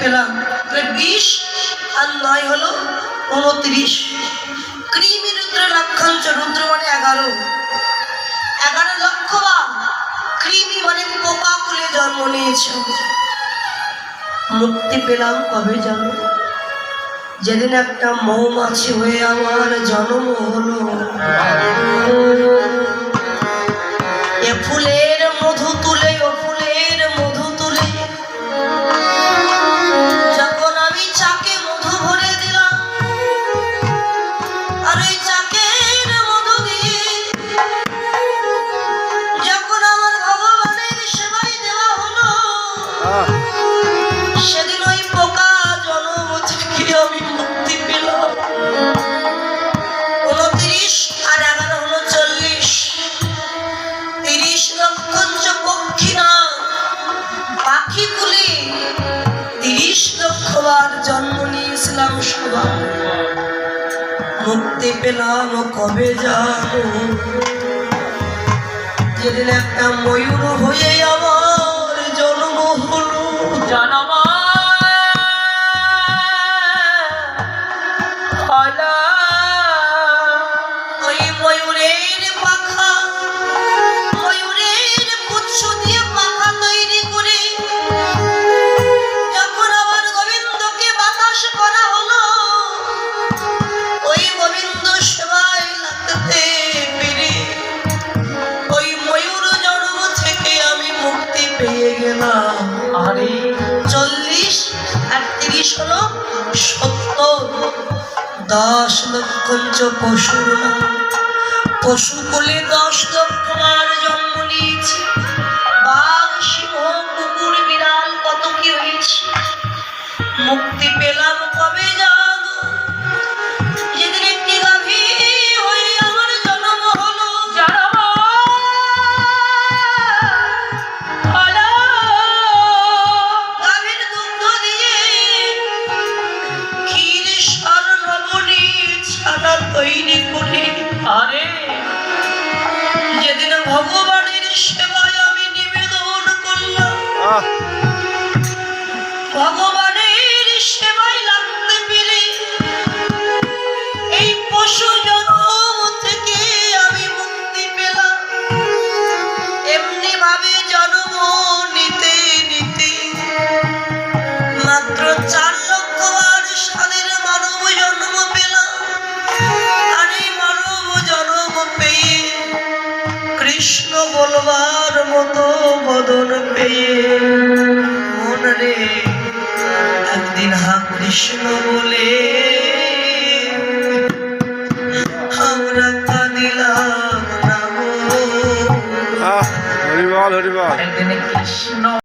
পেলাম। তাহলে বিশ আর নয় হলো উনত্রিশ। কৃমি রুদ্র লক্ষাংশ, রুদ্র মানে এগারো। এগারো লক্ষ বা কৃমি মানে পোকা কুলে জন্ম নিয়েছে। মুক্তি পেলাম কবে জানো? যেদিন একটা মৌমাছি হয়ে আমার জন্ম হলো। পেলাম কবে যাব? একটা ময়ূর হয়ে ধরে। চল্লিশ আর তিরিশ হলো সত্তর। দশ লক্ষ পশুর পশু। কুলে দশ লক্ষ আর জন্ম নিয়েছে। বাঘ, সিংহ, কুকুর, বিড়াল কত কি হয়েছে? মুক্তি পেলাম রাধা কৃষ্ণ বলে। আমরা কাঁদিলাম হরিবল হরিবল। কৃষ্ণ